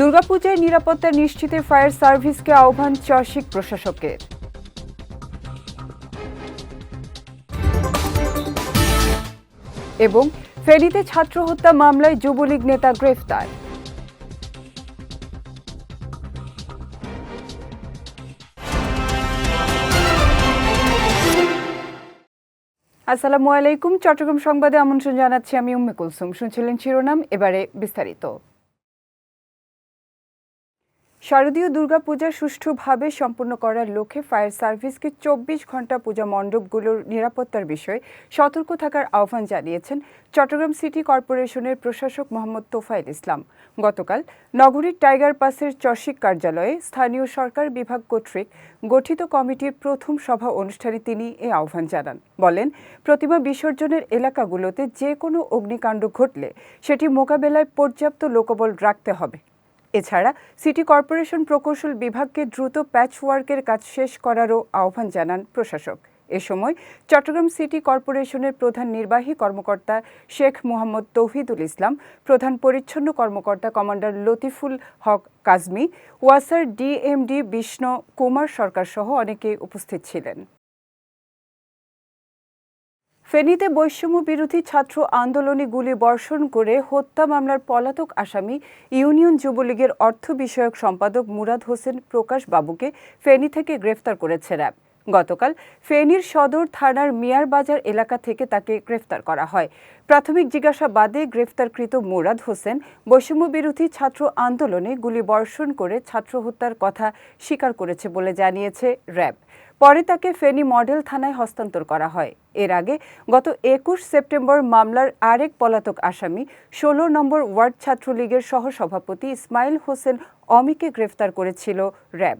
দুর্গাপূজায় নিরাপত্তা নিশ্চিতে ফায়ার সার্ভিসকে আহ্বান চশিক প্রশাসকের। এবং ফেনীতে ছাত্র হত্যা মামলায় যুবলীগ নেতা গ্রেফতার। আসসালামু আলাইকুম। চট্টগ্রাম সংবাদে আমন্ত্রণ জানাচ্ছি আমি উম্মে কুলসুম। শুনছিলেন শিরোনাম, এবারে বিস্তারিত। শারদীয় দুর্গাপূজা সুষ্ঠুভাবে সম্পন্ন করার লক্ষ্যে ফায়ার সার্ভিসকে চব্বিশ ঘণ্টা পূজা মণ্ডপগুলোর নিরাপত্তার বিষয়ে সতর্ক থাকার আহ্বান জানিয়েছেন চট্টগ্রাম সিটি কর্পোরেশনের প্রশাসক মোহাম্মদ তোফাইল ইসলাম। গতকাল নগরীর টাইগার পাসের চসিক কার্যালয়ে স্থানীয় সরকার বিভাগ কর্তৃক গঠিত কমিটির প্রথম সভা অনুষ্ঠানে তিনি এ আহ্বান জানান। বলেন, প্রতিমা বিসর্জনের এলাকাগুলোতে যে কোনো অগ্নিকাণ্ড ঘটলে সেটি মোকাবেলায় পর্যাপ্ত লোকবল রাখতে হবে। এছাড়া সিটি কর্পোরেশন প্রকৌশল বিভাগকে দ্রুত প্যাচ ওয়ার্কের কাজ শেষ করারও আহ্বান জানান প্রশাসক। এ সময় চট্টগ্রাম সিটি কর্পোরেশনের প্রধান নির্বাহী কর্মকর্তা শেখ মোহাম্মদ তৌহিদুল ইসলাম, প্রধান পরিচ্ছন্ন কর্মকর্তা কমান্ডার লতিফুল হক কাজমি, ওয়াসার ডিএমডি বিষ্ণু কুমার সরকার সহ অনেকে উপস্থিত ছিলেন। ফেনীতে বৈষম্য বিরোধী ছাত্র আন্দোলনে গুলি বর্ষণ করে হত্যা মামলার পলাতক আসামি ইউনিয়ন যুবলীগের অর্থ বিষয়ক সম্পাদক মুরাদ হোসেন প্রকাশ বাবুকে ফেনী থেকে গ্রেফতার করেছে র্যাব। গতকাল ফেনীর সদর থানার মিয়ার বাজার এলাকা থেকে তাকে গ্রেফতার করা হয়। প্রাথমিক জিজ্ঞাসাবাদে গ্রেফতারকৃত মুরাদ হোসেন বৈষম্য বিরোধী ছাত্র আন্দোলনে গুলি বর্ষণ করে ছাত্র হত্যার কথা স্বীকার করেছে বলে জানিয়েছে র্যাব। পরে তাকে ফেনী মডেল থানায় হস্তান্তর করা হয়। এর আগে গত একুশ সেপ্টেম্বর মামলার আরেক পলাতক আসামি, ষোলো নম্বর ওয়ার্ড ছাত্রলীগের সহসভাপতি ইসমাইল হোসেন অমিকে গ্রেফতার করেছিল র্যাব।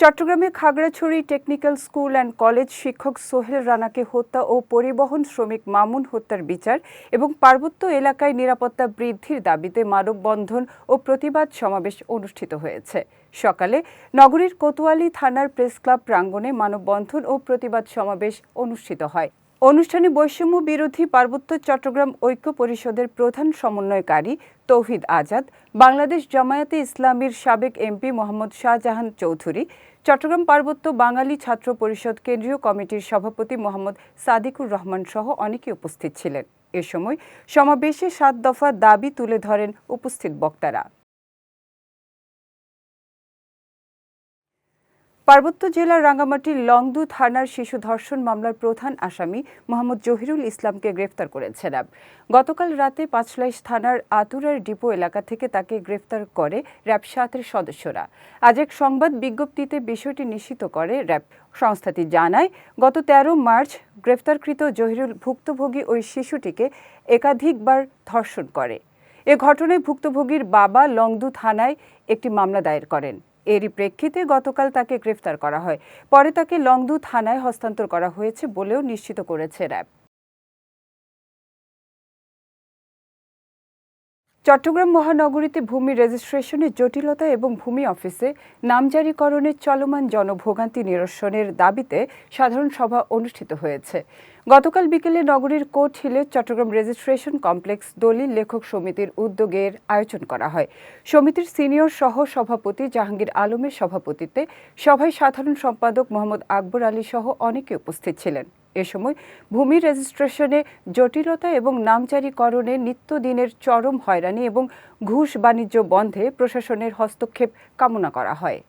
চট্টগ্রামে Khagrachhari technical school and college শিক্ষক সোহেল রানাকে হত্যা ও পরিবহন শ্রমিক মামুন হত্যার বিচার এবং পার্বত্য এলাকায় নিরাপত্তা বৃদ্ধির দাবিতে মানববন্ধন ও প্রতিবাদ সমাবেশ অনুষ্ঠিত হয়েছে। সকালে নগরীর কোতোয়ালি থানার প্রেস ক্লাব প্রাঙ্গণে মানববন্ধন ও প্রতিবাদ সমাবেশ অনুষ্ঠিত হয়। অনুষ্ঠানে বৈষম্য বিরোধী পার্বত্য চট্টগ্রাম ঐক্য পরিষদের প্রধান সমন্বয়কারী তৌহিদ আজাদ, বাংলাদেশ জামায়াতে ইসলামীর সাবেক এমপি মোহাম্মদ শাহজাহান চৌধুরী, চট্টগ্রাম পার্বত্য বাঙালি ছাত্র পরিষদ কেন্দ্রীয় কমিটির সভাপতি মোহাম্মদ সাদিকুর রহমান সহ অনেকে উপস্থিত ছিলেন। এ সময় সমাবেশে সাত দফা দাবি তুলে ধরেন উপস্থিত বক্তারা। পার্বত্য জেলার রাঙ্গামাটির লংদু থানার শিশু ধর্ষণ মামলার প্রধান আসামি মোহাম্মদ জহিরুল ইসলামকে গ্রেফতার করেছে র্যাব। গতকাল রাতে পাঁচলাইশ থানার আতুরার ডিপো এলাকা থেকে তাকে গ্রেফতার করে র্যাব সাতের সদস্যরা। আজ এক সংবাদ বিজ্ঞপ্তিতে বিষয়টি নিশ্চিত করে র্যাব। সংস্থাটি জানায়, গত ১৩ মার্চ গ্রেফতারকৃত জহিরুল ভুক্তভোগী ওই শিশুটিকে একাধিকবার ধর্ষণ করে। এ ঘটনায় ভুক্তভোগীর বাবা লংদু থানায় একটি মামলা দায়ের করেন। এরই প্রেক্ষিতে গতকাল তাকে গ্রেফতার করা হয়। পরে তাকে লংদু থানায় হস্তান্তর করা হয়েছে বলেও নিশ্চিত করেছে র্যাব। চট্টগ্রাম মহানগরীতে ভূমি রেজিস্ট্রেশনের জটিলতা এবং ভূমি অফিসে নামজারিকরণের চলমান জনভোগান্তি নিরসনের দাবিতে সাধারণ সভা অনুষ্ঠিত হয়েছে। গতকাল বিকেলে নগরীর কোর্ট হিলে চট্টগ্রাম রেজিস্ট্রেশন কমপ্লেক্স দলিল লেখক সমিতির উদ্যোগের আয়োজন করা হয়। সমিতির সিনিয়র সহ সভাপতি জাহাঙ্গীর আলমের সভাপতিত্বে সভায় সাধারণ সম্পাদক মোহাম্মদ আকবর আলী সহ অনেকে উপস্থিত ছিলেন। এ সময় ভূমি রেজিস্ট্রেশনে জটিলতা এবং নামজারিকরণে নিত্যদিনের চরম হয়রানি এবং ঘুষ বাণিজ্য বন্ধে প্রশাসনের হস্তক্ষেপ কামনা করা হয়।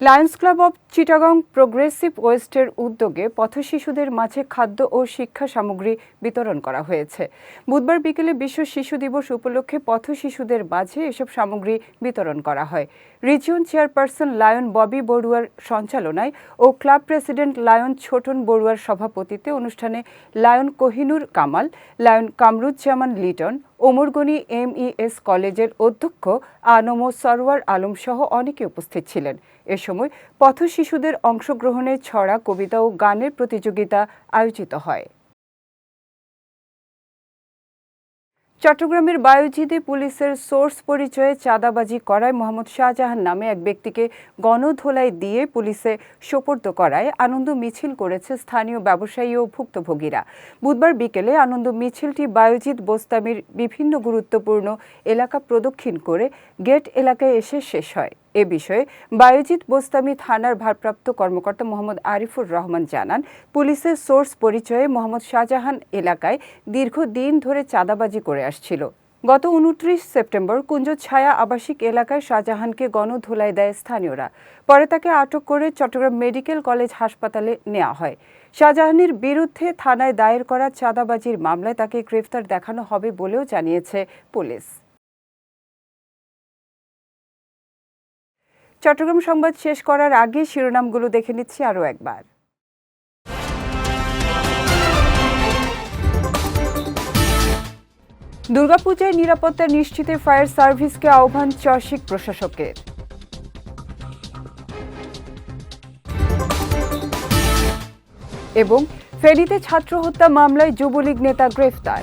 Lions club of Chittagong progressive ওয়েস্টের উদ্যোগে পথশিশুদের মাঝে খাদ্য ও শিক্ষা সামগ্রী বিতরণ করা হয়েছে। বুধবার বিকেলে বিশ্ব শিশু দিবস উপলক্ষে পথশিশুদের মাঝে এসব সামগ্রী বিতরণ করা হয়। রিজিয়ন চেয়ারপারসন লায়ন ববি বড়ুয়ার সঞ্চালনায় ও ক্লাব প্রেসিডেন্ট লায়ন ছোটন বড়ুয়ার সভাপতিত্বে অনুষ্ঠানে lion Kohinoor Kamal, lion Kamruzzaman Liton, Omargani M S কলেজের অধ্যক্ষ আনমো সরওয়ার আলম সহ অনেকে উপস্থিত ছিলেন। এ সময় পথ শিশুদের অংশগ্রহণে ছড়া কবিতা ও গানের প্রতিযোগিতা আয়োজিত হয়। চট্টগ্রামের বায়োজিদে পুলিশের সোর্স পরিচয়ে চাঁদাবাজি করায় মোহাম্মদ শাহজাহান নামে এক ব্যক্তিকে গণধোলাই দিয়ে পুলিশে সোপর্দ করায়। আনন্দ মিছিল করেছে স্থানীয় ব্যবসায়ী ও ভুক্তভোগীরা। বুধবার বিকেলে আনন্দ মিছিলটি বায়োজিদ বোস্তামির বিভিন্ন গুরুত্বপূর্ণ এলাকা প্রদক্ষিণ করে গেট এলাকায় এসে শেষ হয়। এ বিষয়ে বায়োজিৎ বোস্তামি থানার ভারপ্রাপ্ত কর্মকর্তা মোহাম্মদ আরিফুর রহমান জানান, পুলিশের সোর্স পরিচয়ে মোহাম্মদ শাহজাহান এলাকায় দীর্ঘদিন ধরে চাঁদাবাজি করে আসছিল। গত উনত্রিশ সেপ্টেম্বর কুঞ্জ ছায়া আবাসিক এলাকায় শাহজাহানকে গণধোলাই দেয় স্থানীয়রা। পরে তাকে আটক করে চট্টগ্রাম মেডিকেল কলেজ হাসপাতালে নেওয়া হয়। শাহজাহানের বিরুদ্ধে থানায় দায়ের করা চাঁদাবাজির মামলায় তাকে গ্রেফতার দেখানো হবে বলেও জানিয়েছে পুলিশ। চট্টগ্রাম সংবাদ শেষ করার আগে শিরোনামগুলো দেখে নিচ্ছি আরও একবার। দুর্গাপূজায় নিরাপত্তা নিশ্চিতে ফায়ার সার্ভিসকে আহ্বান চশিক প্রশাসকের। এবং ফেনীতে ছাত্র হত্যা মামলায় যুবলীগ নেতা গ্রেফতার।